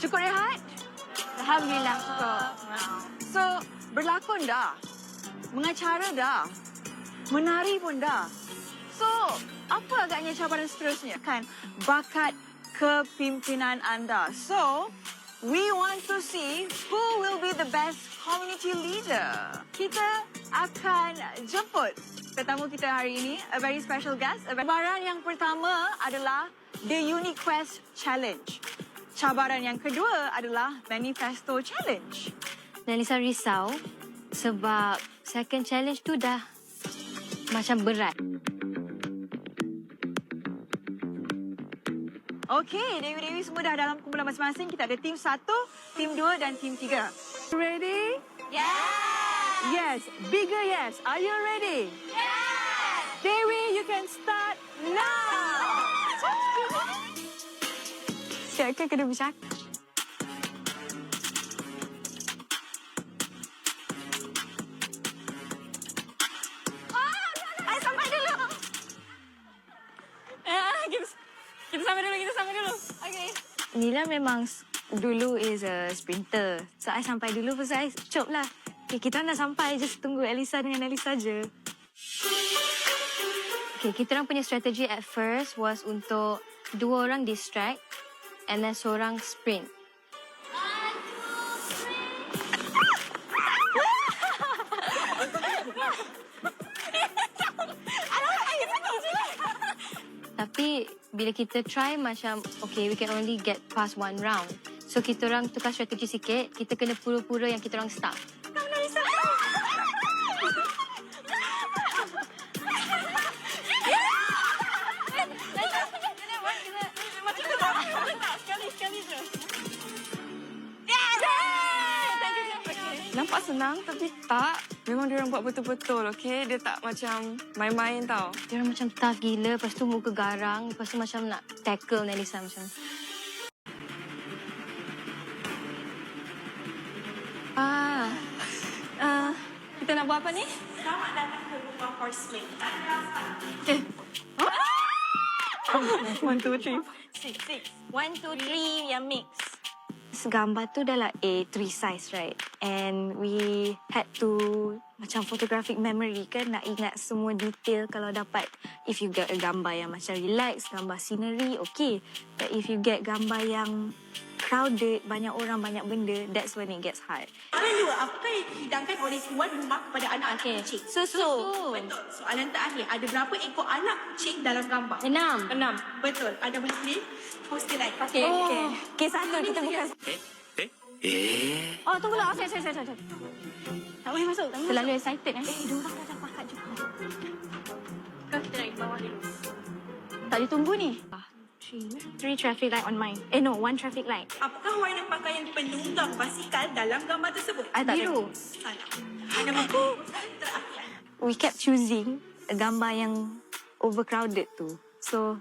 Cukup rehat? Alhamdulillah cukup. So, berlakon dah. Mengacara dah. Menari pun dah. So, apa agaknya cabaran seterusnya? Kan, bakat kepimpinan anda. So, we want to see who will be the best community leader. Kita akan jemput tetamu kita hari ini, a very special guest. Cabaran yang pertama adalah The Unique Quest Challenge. Cabaran yang kedua adalah Manifesto Challenge. Nalisa risau sebab second challenge tu dah macam berat. Okey, Dewi-Dewi semua dah dalam kumpulan masing-masing. Kita ada tim satu, tim dua dan tim tiga. Ready? Yeah! Yes. Bigger yes. Are you ready? Yeah! Ay, sampai dulu. Eh, kita, kita sampai dulu, kita sampai dulu. Okay. Nila memang dulu is a sprinter. So, I sampai dulu pasal I cop lah. Okay, kita nak sampai. Just tunggu Elisa dengan Elisa je. Okay, kita orang punya strategi at first was untuk dua orang distract and then seorang sprint. Tapi bila kita try macam okay we can only get past one round. So kita orang tukar strategi sikit, kita kena pura-pura yang kita orang start. Nampak senang tapi tak. Memang dia orang buat betul-betul, okey? Dia tak macam main-main tau. Dia orang macam tough gila, lepas tu muka garang, lepas tu macam nak tackle Nelisa macam. Ah. Ah, kita nak buat apa ni? Selamat datang ke rumah horseman. One, two, three. Six, six. One, two, three, yang mix. Gambar tu adalah A3 size, right? And we had to macam photographic memory kan nak ingat semua detail kalau dapat if you get a gambar yang macam relax, gambar scenery, okay. But if you get gambar yang crowded, banyak orang, banyak benda, that's when it gets hard. Soalan dua, apakah yang dihidangkan oleh tuan rumah kepada anak Okey. kucing? Susu. Betul. Soalan terakhir, ada berapa ekor anak kucing dalam gambar? Enam. Enam. Betul. Ada boleh pilih? Poster lain. Okay, Oh. okay. Okay, satu kita bukan. Oh, tunggu lah. Okay, sorry, sorry, sorry. Tak boleh masuk. Tak boleh Terlalu excited eh. Eh, dia orang dah dah pakat juga. Kau kita naik bawah dulu. Tak ditunggu ni. Three traffic light on mine. Eh no, one traffic light. Apakah warna pakaian penunggang basikal dalam gambar tersebut? Tak Biru. Salah. Mampu. Terakhir. We kept choosing gambar yang overcrowded tu. So,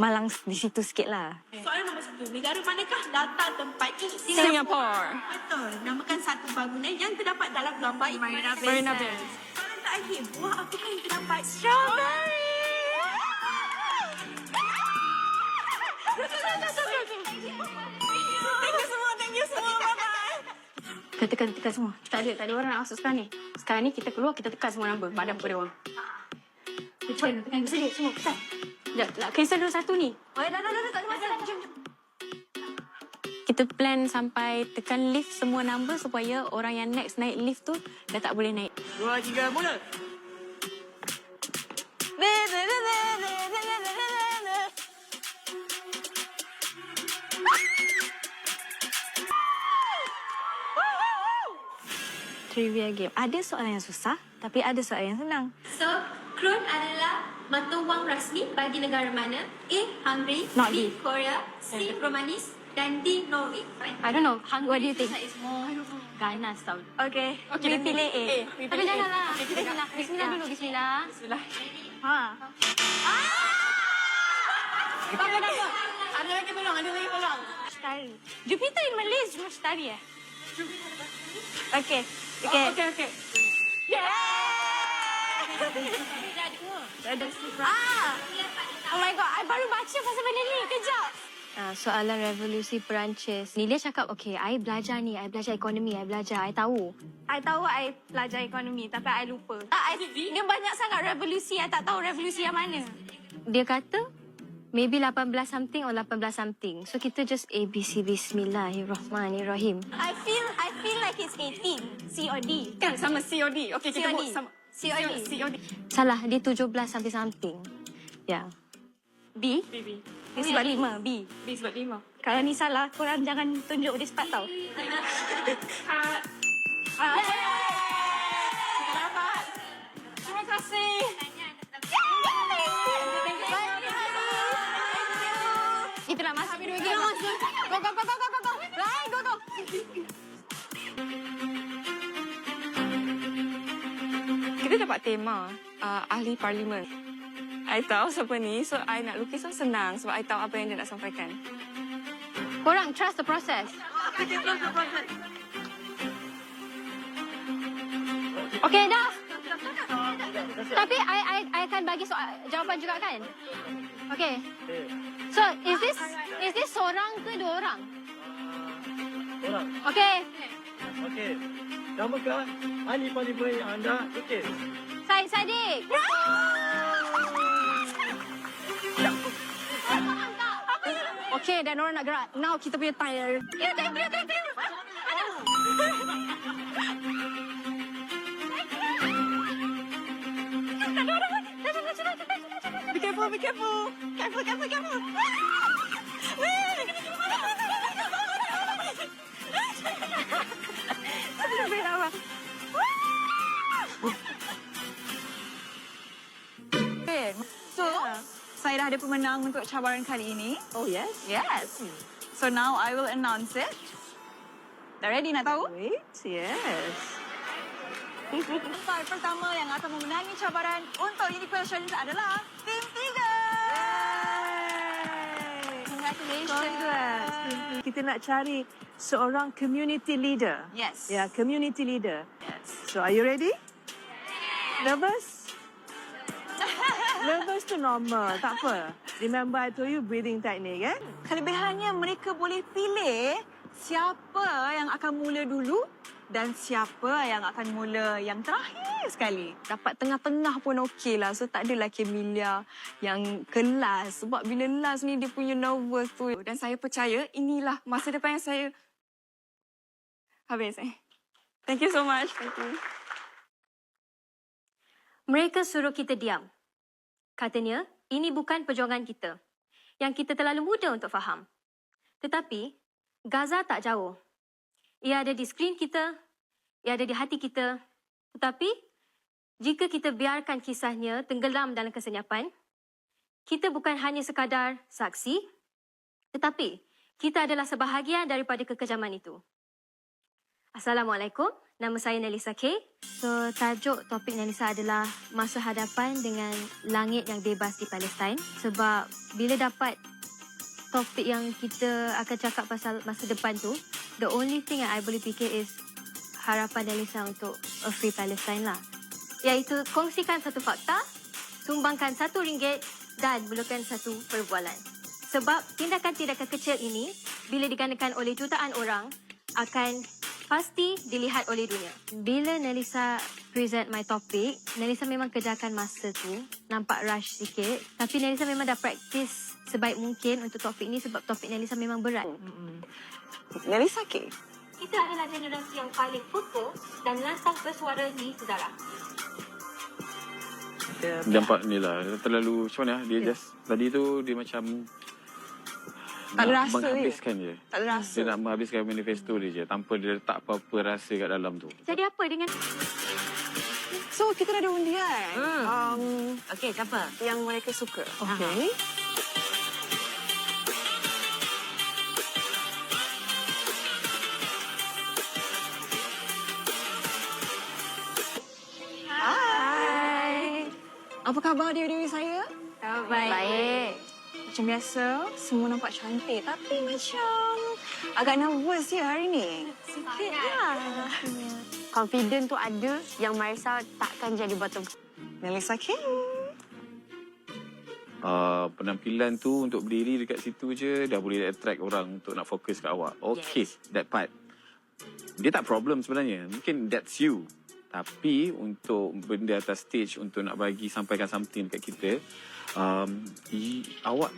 malang di situ sikit lah. Soalan nombor satu. Negara manakah data tempat ini? Singapore. Betul. Namakan satu bangunan yang terdapat dalam gambar ini. Marina Marina Bay. Soalan terakhir. Buah apakah yang terdapat? Strawberry. Thank you semua. Thank you semua. Bye-bye. Kita tekan, tekan semua. Tak ada, tak ada orang nak masuk sekarang ni. Sekarang ni kita keluar, kita tekan semua number. Badan pada orang. Cepat, tekan kesini semua. Tekan. Sekejap, nak cancel dulu satu ni. Oh, dah, dah, dah, tak ada masalah. Jom, jom. Kita plan sampai tekan lift semua number supaya orang yang next naik lift tu dah tak boleh naik. Dua, tiga, mula. Trivia game. Ada soalan yang susah, tapi ada soalan yang senang. So, Krone adalah mata wang rasmi bagi negara mana? A. Hungary Not B. Korea C. Romanis dan D. Norway. I don't know. What do you think? Is more ganas tau. Okay, okay we pilih A. Tapi janganlah. Bismillah. Bismillah dulu. Bismillah. Ha. Apa dapat? Ada lagi tolong. Ada lagi tolong. Mustari. Jupiter in Malay is Mustari eh? Okay. Okay. Okay, okay. Ah! Oh my god, I baru baca pasal benda ni. Kejap. Uh, soalan revolusi Perancis. Nilia cakap, okay, I belajar ni, I belajar ekonomi, I belajar, I tahu. I tahu I belajar ekonomi tapi I lupa. Tak, I, dia banyak sangat revolusi. I tak tahu revolusi yang mana. Dia kata, maybe 18 something or 18 something. So kita just A, B, C, Bismillahirrahmanirrahim. I feel I feel like it's 18. C or D. Kan sama COD. Okay, kita COD. buat sama. COD. COD. Salah, dia 17 something something. Ya. Yeah. B. B, B. Dia sebab lima. B. B sebab lima. Kalau ni salah, korang jangan tunjuk dia cepat tau. Ah. Terima dapat tema uh, ahli parlimen. I tahu siapa ni, so I nak lukis so senang sebab I tahu apa yang dia nak sampaikan. Korang trust the process. Okay, dah. Tapi I, I, I akan bagi soal, jawapan juga kan? Okay. So, is this is this seorang ke dua orang? Orang. Okay. Okey. Namakah ahli parlimen yang anda lukis? Said Sadiq. Okay, dan orang nak gerak. Now kita punya time. Ya, tengok, tengok, tengok. Be careful, be careful. Careful, careful, careful. Ada pemenang untuk cabaran kali ini. Oh yes. Yes. So now I will announce it. Dah ready nak tahu? Wait, yes. Star pertama yang akan memenangi cabaran untuk Unique Challenge adalah Tim 3. Congratulations. Kita nak cari seorang community leader. Yes. Ya, community leader. Yes. So, are you ready? Nervous? Nervous tu normal, tak apa. Remember I told you breathing technique, eh? Kelebihannya mereka boleh pilih siapa yang akan mula dulu dan siapa yang akan mula yang terakhir sekali. Dapat tengah-tengah pun okey lah. So tak adalah Kemilia yang kelas. Sebab bila last ni dia punya nervous tu. Dan saya percaya inilah masa depan yang saya... Habis eh. Thank you so much. Thank you. Mereka suruh kita diam. Katanya, ini bukan perjuangan kita. Yang kita terlalu muda untuk faham. Tetapi, Gaza tak jauh. Ia ada di skrin kita, ia ada di hati kita. Tetapi, jika kita biarkan kisahnya tenggelam dalam kesenyapan, kita bukan hanya sekadar saksi, tetapi kita adalah sebahagian daripada kekejaman itu. Assalamualaikum. Nama saya Nelisa K. So, tajuk topik Nelisa adalah masa hadapan dengan langit yang bebas di Palestin. Sebab bila dapat topik yang kita akan cakap pasal masa depan tu, the only thing yang I boleh fikir is harapan Nelisa untuk a free Palestine lah. Iaitu kongsikan satu fakta, sumbangkan satu ringgit dan mulakan satu perbualan. Sebab tindakan-tindakan kecil ini, bila digandakan oleh jutaan orang, akan pasti dilihat oleh dunia. Bila Nelisa present my topic, Nelisa memang kerjakan masa tu. Nampak rush sikit. Tapi Nelisa memang dah practice sebaik mungkin untuk topik ni sebab topik Nelisa memang berat. Nelisa K. Kita adalah generasi yang paling fokus dan lantang bersuara di sejarah. Dia nampak ni lah terlalu macam mana dia just tadi tu dia macam Tak ada nak rasa, menghabiskan je. Tak ada rasa. Dia nak menghabiskan manifesto dia je tanpa dia letak apa-apa rasa kat dalam tu. Jadi apa dengan... So, kita dah ada undian. Hmm. Um, Okey, siapa? yang mereka suka. Okey. Hai. Apa khabar dewi-dewi saya? Baik. Macam biasa, semua nampak cantik. Tapi macam agak nervous ya hari ni. Sikit lah. Confident tu ada yang Marisa takkan jadi bottom. Melissa King. uh, penampilan tu untuk berdiri dekat situ je dah boleh attract orang untuk nak fokus kat awak. Okay, Yes. that part. Dia tak problem sebenarnya. Mungkin that's you. Tapi untuk benda atas stage untuk nak bagi sampaikan something dekat kita, um, i, awak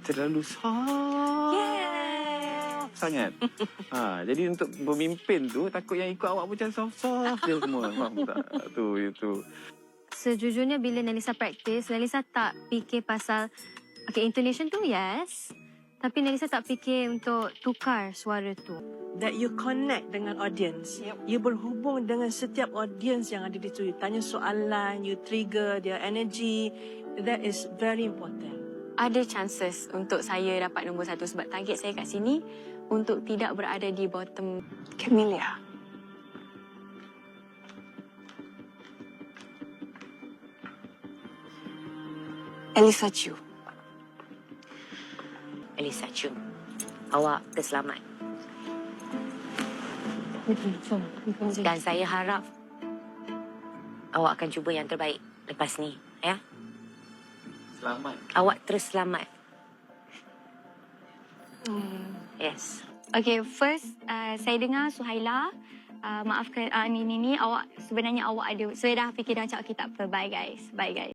terlalu soft sangat. ha, jadi untuk pemimpin tu takut yang ikut awak macam soft-soft je semua. Faham tak? Tu itu. Sejujurnya bila Nelisa praktis, Nelisa tak fikir pasal okay, intonation tu yes. Tapi Nelisa tak fikir untuk tukar suara tu. That you connect dengan audience. Yep. You berhubung dengan setiap audience yang ada di situ. You tanya soalan, you trigger their energy. That is very important. Ada chances untuk saya dapat nombor satu sebab target saya kat sini untuk tidak berada di bottom. Camelia. Elisa Chu. Elisa Chu. Awak terselamat. Dan saya harap awak akan cuba yang terbaik lepas ni. Ya? Selamat. Awak terus selamat. Yes. Okay, first uh, saya dengar Suhaila. Uh, maafkan uh, ni ni ni awak sebenarnya awak ada saya dah fikir dah cakap okay tak apa bye guys bye guys